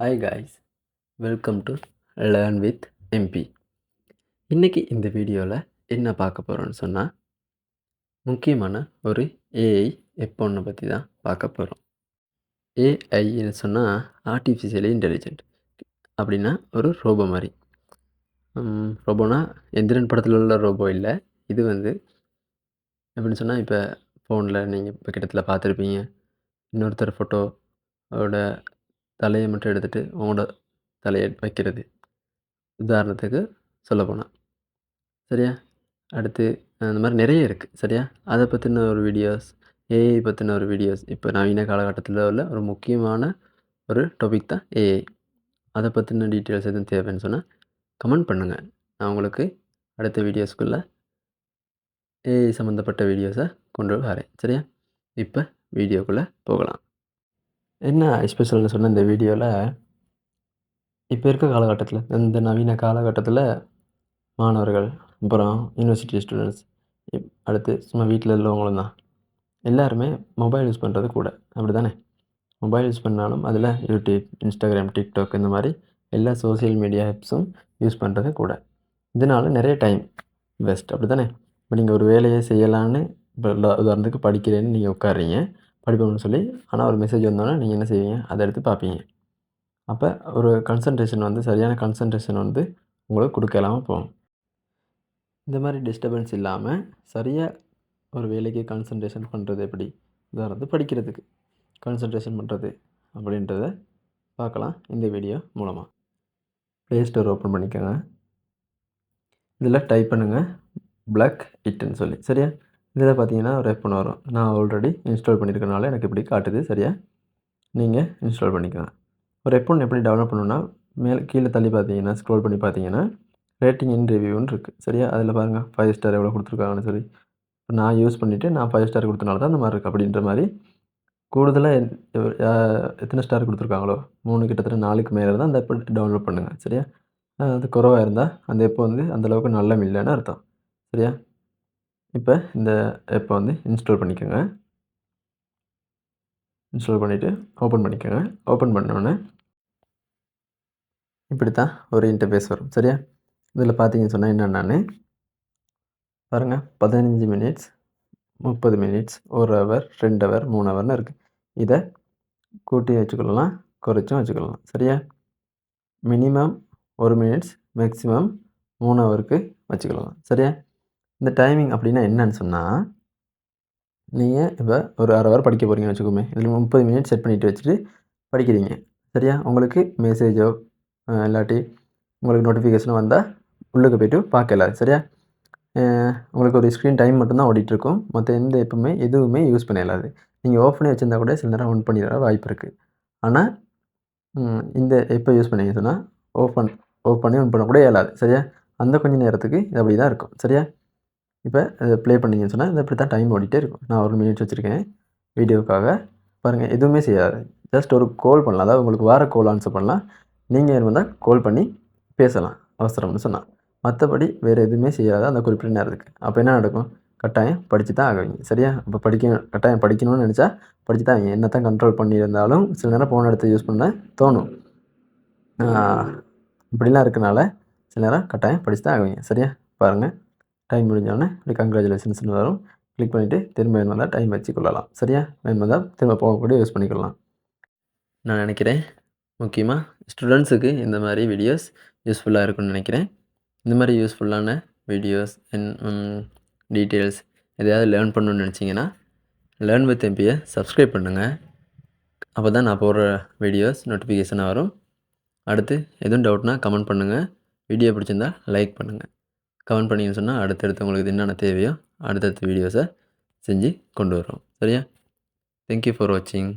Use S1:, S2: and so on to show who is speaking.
S1: Hi guys welcome to learn with MP இன்றைக்கி இந்த வீடியோவில் என்ன பார்க்க போகிறோன்னு சொன்னால் முக்கியமான ஒரு ஏஐ எப்போ ஒன்று பற்றி தான் பார்க்க போகிறோம் ஏஐன்னு சொன்னால் ஆர்டிஃபிஷியலி இன்டெலிஜென்ட் அப்படின்னா ஒரு ரோபோ மாதிரி. ரோபோனா எந்திரன் படத்தில் உள்ள ரோபோ இல்லை. இது வந்து எப்படின்னு சொன்னால் இப்போ ஃபோனில் நீங்கள் இப்போ கிட்டத்தில் பார்த்துருப்பீங்க. இன்னொருத்தர் ஃபோட்டோவோட தலையை மட்டும் எடுத்துகிட்டு உங்களோட தலையை வைக்கிறது. உதாரணத்துக்கு சொல்லப்போனால் சரியா? அடுத்து அந்த மாதிரி நிறைய இருக்குது சரியா? அதை பற்றின ஒரு வீடியோஸ் ஏஐ பற்றின ஒரு வீடியோஸ் இப்போ நவீன காலகட்டத்தில் உள்ள ஒரு முக்கியமான ஒரு டாபிக் தான் ஏஐ அதை பற்றின டீட்டெயில்ஸ் எதுவும் தேவைன்னு சொன்னால் கமெண்ட் பண்ணுங்கள் நான் உங்களுக்கு அடுத்த வீடியோஸ்க்குள்ளே ஏஐ சம்மந்தப்பட்ட வீடியோஸை கொண்டு வரேன். சரியா? இப்போ வீடியோக்குள்ளே போகலாம். என்ன ஸ்பெஷல்னு சொன்ன இந்த வீடியோவில் இப்போ இருக்க காலகட்டத்தில் இந்த நவீன காலகட்டத்தில் மாணவர்கள் அப்புறம் யூனிவர்சிட்டி ஸ்டூடெண்ட்ஸ் அடுத்து சும்மா வீட்டில் உள்ளவங்களும் தான். எல்லாருமே மொபைல் யூஸ் பண்ணுறது கூட. அப்படி தானே மொபைல் யூஸ் பண்ணாலும் அதில் யூடியூப் இன்ஸ்டாகிராம் டிக்டாக் இந்த மாதிரி எல்லா சோஷியல் மீடியா ஆப்ஸும் யூஸ் பண்ணுறது கூட. இதனால நிறைய டைம் பெஸ்ட் அப்படி தானே இப்போ நீங்கள் ஒரு வேலையை செய்யலான்னு இப்போ உதாரணத்துக்கு படிக்கிறேன்னு நீங்கள் உட்காறீங்க படிப்போம்னு சொல்லி ஆனால் ஒரு மெசேஜ் வந்தோன்னே நீங்கள் என்ன செய்வீங்க? அதை எடுத்து பார்ப்பீங்க. அப்போ ஒரு கன்சன்ட்ரேஷன் வந்து சரியான கன்சன்ட்ரேஷன் வந்து உங்களுக்கு கொடுக்கலாமல் போகும். இந்த மாதிரி டிஸ்டர்பன்ஸ் இல்லாமல் சரியாக ஒரு வேலைக்கு கான்சன்ட்ரேஷன் பண்ணுறது எப்படி? உதாரணத்து படிக்கிறதுக்கு. கான்சன்ட்ரேஷன் பண்ணுறது அப்படின்றத பார்க்கலாம் இந்த வீடியோ மூலமாக ப்ளே ஸ்டோர் ஓப்பன் பண்ணிக்கோங்க. இதில் டைப் பண்ணுங்கள் பிளாக் இட்டுன்னு சொல்லி. சரியா? இதில் பார்த்தீங்கன்னா ஒரு எப்பன் வரும். நான் ஆல்ரெடி இன்ஸ்டால் பண்ணியிருக்கனால எனக்கு இப்படி காட்டுது. சரியா? நீங்கள் இன்ஸ்டால் பண்ணிக்கலாம். ஒரு எப்பன் எப்படி டவுன்லோட் பண்ணணும்னா மேலே கீழே தள்ளி பார்த்தீங்கன்னா ஸ்க்ரோல் பண்ணி பார்த்தீங்கன்னா ரேட்டிங் இன் ரிவ்யூன்னு இருக்குது சரியா? அதில் பாருங்கள் ஃபைவ் ஸ்டார் எவ்வளோ கொடுத்துருக்காங்கன்னு சொல்லி. இப்போ நான் யூஸ் பண்ணிவிட்டு நான் ஃபைவ் ஸ்டார் கொடுத்தனால தான் அந்த மாதிரி இருக்குது அப்படின்ற மாதிரி கூடுதலாக எத்தனை ஸ்டார் கொடுத்துருக்காங்களோ மூணு கிட்டத்தட்ட நாலுக்கு மேலே தான் அந்த எப்போ டவுன்லோட் பண்ணுங்கள் சரியா? அது குறவாக இருந்தால் அந்த எப்போ வந்து அந்தளவுக்கு நல்ல இல்லைன்னு அர்த்தம். சரியா? இப்போ இந்த ஆப்பை வந்து இன்ஸ்டால் பண்ணிக்கோங்க. இன்ஸ்டால் பண்ணிவிட்டு ஓப்பன் பண்ணிக்கோங்க. ஓப்பன் பண்ணோன்னே இப்படி தான் ஒரு இன்டர்ஃபேஸ் வரும். சரியா? இதில் பார்த்தீங்கன்னு சொன்னால் என்னென்னு பாருங்கள் பதினஞ்சு மினிட்ஸ் முப்பது மினிட்ஸ் ஒரு ஹவர் ரெண்டு ஹவர் மூணு ஹவர்னு இருக்குது இதை கூட்டி வச்சுக்கொள்ளலாம் குறைச்சும் வச்சுக்கலாம் சரியா? மினிமம் ஒரு மினிட்ஸ் மேக்ஸிமம் மூணு ஹவருக்கு வச்சுக்கொள்ளலாம். சரியா? இந்த டைமிங் அப்படின்னா என்னன்னு சொன்னால் நீங்கள் இப்போ ஒரு அரை ஹவர் படிக்க போகிறீங்கன்னு வச்சுக்கோமே. இதில் முப்பது மினிட் செட் பண்ணிட்டு வச்சுட்டு படிக்கிறீங்க. சரியா? உங்களுக்கு மெசேஜோ இல்லாட்டி உங்களுக்கு நோட்டிஃபிகேஷனோ வந்தால் உள்ளுக்கு போய்ட்டு பார்க்கல சரியா? உங்களுக்கு ஒரு ஸ்க்ரீன் டைம் மட்டும்தான் ஓடிட்டுருக்கும். மற்ற எந்த எப்பவுமே எதுவுமே யூஸ் பண்ண இயலாது. நீங்கள் ஓஃப் பண்ணி வச்சிருந்தா கூட சில நேரம் ஆன் பண்ணிட வாய்ப்பு இருக்குது ஆனால் இந்த எப்போ யூஸ் பண்ணீங்க சொன்னால் ஓப்பன் ஓப்பன் பண்ணி ஆன் பண்ண கூட இயலாது. சரியா? அந்த கொஞ்ச நேரத்துக்கு இது அப்படி தான் இருக்கும். சரியா? இப்போ இதை ப்ளே பண்ணீங்கன்னு சொன்னால் இது இப்படி தான் டைம் ஓடிட்டே இருக்கும். நான் ஒரு மினிட்ஸ் வச்சுருக்கேன் வீடியோக்காக. பாருங்கள் எதுவுமே செய்யாது. ஜஸ்ட் ஒரு கால் பண்ணலாம். அதாவது உங்களுக்கு வார கால் ஆன்சர் பண்ணலாம். நீங்கள் வந்தால் கால் பண்ணி பேசலாம். அவசரம்னு சொன்னால் மற்றபடி வேறு எதுவுமே செய்யாது அந்த குறிப்பிட்ட நேரத்துக்கு. அப்போ என்ன நடக்கும்? கட்டாயம் படித்து தான் ஆகுவீங்க. சரியா? இப்போ படிக்க கட்டாயம் படிக்கணும்னு நினச்சா படித்து தான் என்ன தான் கண்ட்ரோல் பண்ணியிருந்தாலும் சில நேரம் ஃபோன் எடுத்து யூஸ் பண்ண தோணும். இப்படிலாம் இருக்கனால சில நேரம் கட்டாயம் படித்து தான் ஆகுவீங்க. சரியா? பாருங்கள் டைம் முடிஞ்சோடனே இப்படி கங்க்ராச்சுலேஷன்ஸ்னு வரும். கிளிக் பண்ணிவிட்டு திரும்ப வேணும் டைம் வச்சு கொள்ளலாம் சரியா? வேணும் வந்தால் திரும்ப போகக்கூடிய யூஸ் பண்ணிக்கலாம். நான் நினைக்கிறேன் முக்கியமாக ஸ்டூடெண்ட்ஸுக்கு இந்த மாதிரி வீடியோஸ் யூஸ்ஃபுல்லாக இருக்கும்னு நினைக்கிறேன். இந்த மாதிரி யூஸ்ஃபுல்லான வீடியோஸ் அண்ட் டீட்டெயில்ஸ் எதையாவது லேர்ன் பண்ணணும்னு நினச்சிங்கன்னா லேர்ன் வித் எம்பியை சப்ஸ்கிரைப் பண்ணுங்கள் அப்போ தான் நான் போடுற வீடியோஸ் நோட்டிஃபிகேஷனாக வரும். அடுத்து எதுவும் டவுட்னா கமெண்ட் பண்ணுங்கள் வீடியோ பிடிச்சிருந்தா லைக் பண்ணுங்கள் கமெண்ட் பண்ணிங்கன்னு சொன்னால் அடுத்தடுத்து உங்களுக்கு என்னென்ன தேவையோ அடுத்தடுத்த வீடியோஸை செஞ்சு கொண்டு வரோம் சரியா? தேங்க்யூ ஃபார் வாட்சிங்